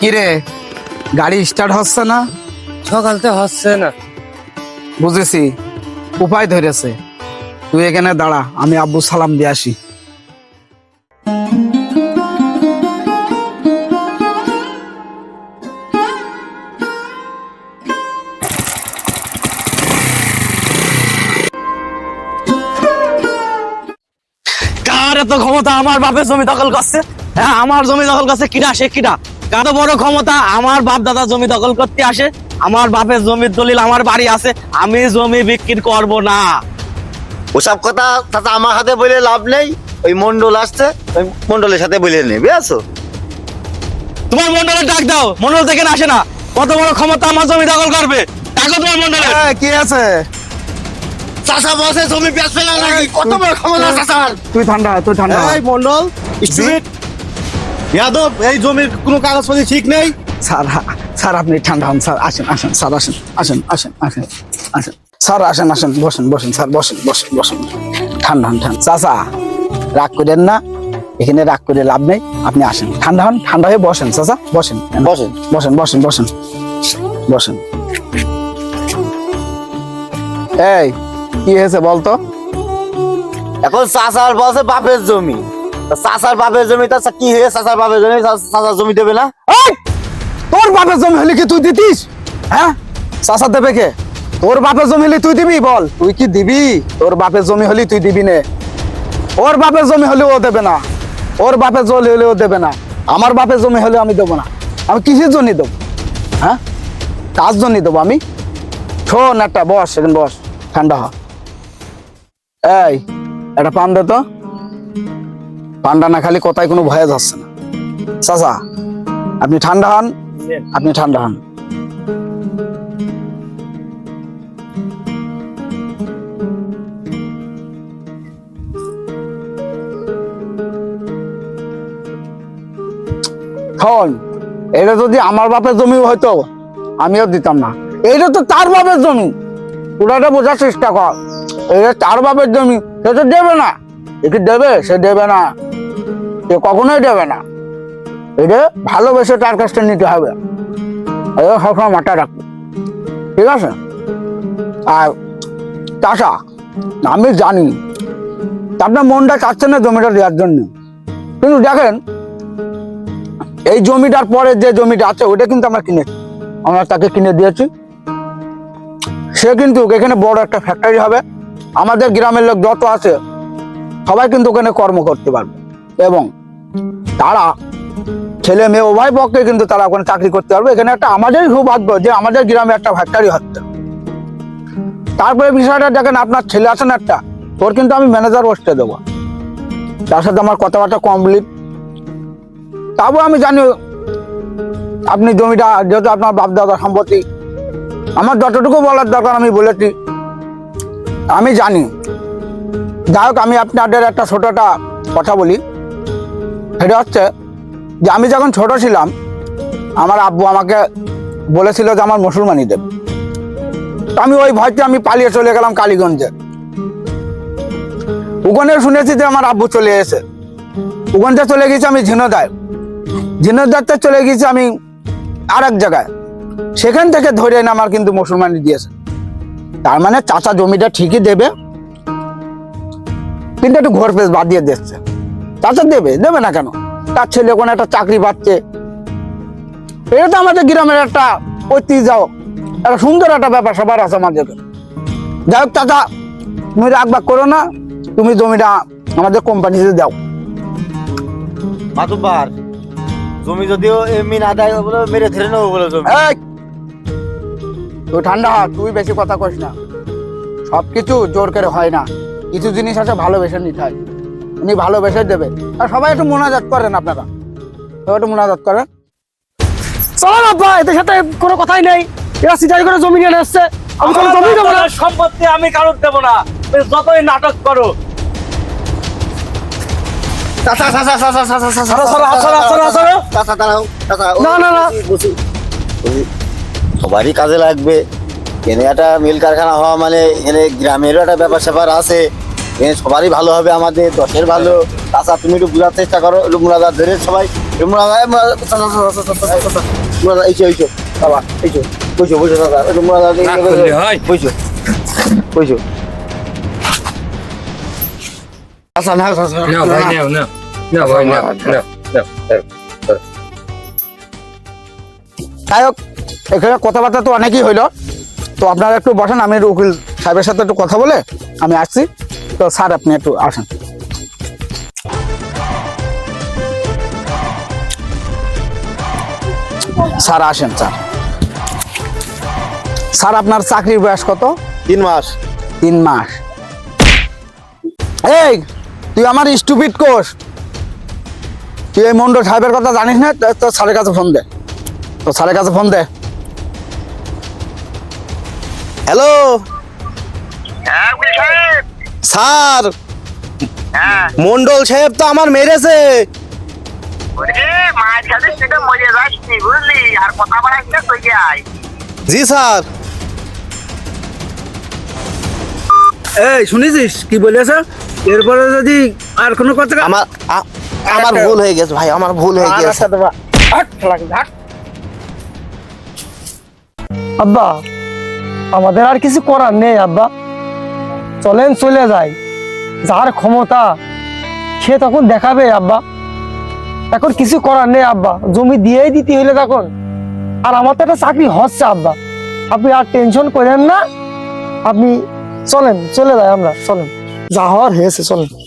কিরে গাড়ি স্টার্ট হচ্ছে না? সকালতে হচ্ছে না। বুঝেছি উপায় ধরেছে। তুই এখানে দাঁড়া আমি আব্বু সালাম দিয়ে আসি। কার এত ক্ষমতা? আমার বাপের জমি দখল করছে। হ্যাঁ আমার জমি দখল করছে কিরা সে কিরা কার বড় ক্ষমতা আমার বাপ দাদা জমি দখল করতে আসে আমার বাপের জমির দলিল আমার বাড়ি আছে আমি জমি বিক্রি করব না। ওসব কথা তাতে আমার হাতে বলে লাভ নেই ওই মন্ডল আসছে ওই মন্ডলের সাথে বলে নেবে বুঝছ? তোমার মন্ডলের ডাক দাও মন্ডল থেকে আসে না। কত বড় ক্ষমতা আমার জমি দখল করবে ডাকো তোমার মন্ডলের এই, কি আছে? চাষা বসে জমি বেচবে না নাকি? কত বড় ক্ষমতা চাষার তুই ঠান্ডা তুই ঠান্ডা। এই মন্ডল স্টুপিড যাদব এই জমির কোনো কাগজপত্র ঠিক নেই? স্যার স্যার আপনি ঠান্ডা হন স্যার। আসেন আসেন স্যার আসেন আসেন আসেন আসেন আসেন। স্যার আসেন আসেন বসেন বসেন স্যার বসেন বসেন বসেন। ঠান্ডা হন ঠান্ডা। চাচা রাগ করেন না। এখানে রাগ করে লাভ নেই। আপনি আসেন। ঠান্ডা হন ঠান্ডা হয়ে বসেন চাচা বসেন। বসেন। বসেন বসেন বসেন বসেন। এই কি হয়েছে বলতো? এখন চাচার বসে বাপের জমি। তা বাপের জমি তা কি হয়ে চাষার বাপের জমি? চাষার জমি দেবে না! তোর বাপের জমি হলে কি তুই দিতিস? হ্যাঁ? চাষা দেবে কে? তোর বাপের জমি হলে তুই দিবি বল। তুই কি দিবি? তোর বাপের জমি হলে তুই দিবি নে। ওর বাপের জমি হলে ও দেবে না। ওর বাপের জমি হলে ও দেবে না। আমার বাপের জমি হলে আমি দেবো না। আমি কিসের জন্য দেবো? হ্যাঁ? কাজ জন্য দেবো আমি? শোন একটা, বস সেখানে বস। ঠান্ডা হ। এই, একটা পান দে তো। পান্ডা না খালি কোথায় কোনো ভয়ে যাচ্ছে না। চাচা আপনি ঠান্ডা হন? আপনি ঠান্ডা হন। শোন এটা যদি আমার বাপের জমি হয়তো আমিও দিতাম না। এটা তো তার বাপের জমি। পুরাটা বোঝার চেষ্টা কর। এটা তার বাপের জমি সে তো দেবে না। একে দেবে? সে দেবে না। সে কখনোই দেবে না। এটা ভালোবেসে তার কাছটা নিতে হবে। সবসময় মাথায় রাখবে। ঠিক আছে? আর চাষা আমি জানি, আপনার মনটা চাচ্ছে না জমিটা দেওয়ার জন্য। কিন্তু দেখেন, এই জমিটার পরে যে জমিটা আছে, ওটা কিন্তু আমরা কিনেছি। আমরা তাকে কিনে দিয়েছি। সে কিন্তু এখানে বড় একটা ফ্যাক্টরি হবে। আমাদের গ্রামের লোক যত আছে, সবাই কিন্তু ওখানে কর্ম করতে পারবে। এবং তারা ছেলে মেয়ে উভয় পক্ষে কিন্তু তারা ওখানে চাকরি করতে পারবে। এখানে একটা আমাদেরই সৌভাগ্য যে আমাদের গ্রামে একটা ফ্যাক্টরি হচ্ছে। তারপরে বিষয়টা দেখেন, আপনার ছেলে আছেন একটা, তোর কিন্তু আমি ম্যানেজার বসতে দেবো। তার সাথে আমার কথাবার্তা কমপ্লিট তারপর আমি জানি আপনি জমিটা, যেহেতু আপনার বাপ দাদা সম্পত্তি, আমার যতটুকু বলার দরকার আমি বলেছি। আমি জানি। যাই হোক, আমি আপনাদের একটা ছোটটা কথা বলি। সেটা হচ্ছে যে আমি যখন ছোট ছিলাম, আমার আব্বু আমাকে বলেছিল যে আমার মুসলমানি দেব আমি ওই ভয়তে আমি পালিয়ে চলে গেলাম কালীগঞ্জে। ওখানে শুনেছি যে আমার আব্বু চলে এসে। ওখানটা চলে গেছি আমি ঝিনোদায় ঝিনোদারতে চলে গেছি আমি আর এক জায়গায়। সেখান থেকে ধরে এনে আমার কিন্তু মুসলমানি দিয়েছে। তার মানে চাচা জমিটা ঠিকই দেবে। কিন্তু একটু ঘোর পেস বাদ দিয়ে দিচ্ছে। চাচা দেবে দেবে না কেন? তার ছেলে কোনো একটা চাকরি পাচ্ছে। এটা তো আমাদের গ্রামের একটা ঐতিহ্য। একটা সুন্দর একটা ব্যাপার সবার আছে আমাদের। যাই হোক চাচা তুমি রাগবাগ করো না তুমি জমিটা আমাদের কোম্পানিতে দাও। মাতুব্বার জমি যদিও এমনি না দেয় বলে মেরে ধরে নেব বলে জমি। তুই ঠান্ডা তুই বেশি কথা কইস না। সবকিছু জোর করে হয় না। কিছু জিনিস আছে ভালোবেসে নিতে হয়। উনি ভালোবেসে দেবে আর সবাই একটু মোনাজাত করেন আপনারা সবাই একটু মোনাজাত করেন চলো ভাই এদের সাথে কোনো কথাই নেই এরা সিটাই করে জমি নিয়ে এসছে আমি কোনো জমি দেবো না সম্পত্তি আমি কারোর দেবো না যতই নাটক করো। সবারই কাজে লাগবে এনে একটা মিল কারখানা হওয়া মানে এখানে গ্রামেরও একটা ব্যাপার স্যাপার আছে সবারই ভালো হবে আমাদের দশের ভালো। চাচা তুমি একটু বোঝার চেষ্টা করো একটু ধরে সবাই। এইছো এইছো বাবা এইছো বইছো বইছো দাদা বইছো বইছো আচ্ছা না চাচা, ভাই নাও নাও নাও ভাই নাও নাও নাও নাও। যাই হোক এখানে কথাবার্তা তো অনেকই হইল। তো আপনারা একটু বসেন আমি উকিল সাহেবের সাথে একটু কথা বলে আমি আসছি। তো স্যার আপনি একটু আসেন। স্যার আসেন স্যার। স্যার আপনার চাকরির বয়স কত? তিন মাস। তিন মাস। এই তুই আমার স্টুপিড কোর্স তুই এই মন্ডল সাহেবের কথা জানিস না? তো- তো স্যারের কাছে ফোন দে। তো স্যারের কাছে ফোন দে। হ্যালো স্যার মন্ডল সাহেব তো আমার মেরেছে। জি স্যার। এই শুনেছিস কি বলেছে এরপরে যদি আর কোনো কথা আমার আমার ভুল হয়ে গেছে ভাই আমার ভুল হয়ে গেছে। আব্বা আমাদের আর কিছু করার নেই আব্বা। চলেন চলে যায় যার ক্ষমতা সে তখন দেখাবে, আব্বা। এখন কিছু করার নেই, আব্বা। জমি দিয়েই দিতে হইলে তখন। আর আমার তো একটা চাকরি হচ্ছে, আব্বা। আপনি আর টেনশন করেন না। আপনি চলেন, চলে যায় আমরা, চলেন। যা হওয়ার হয়েছে, চলেন।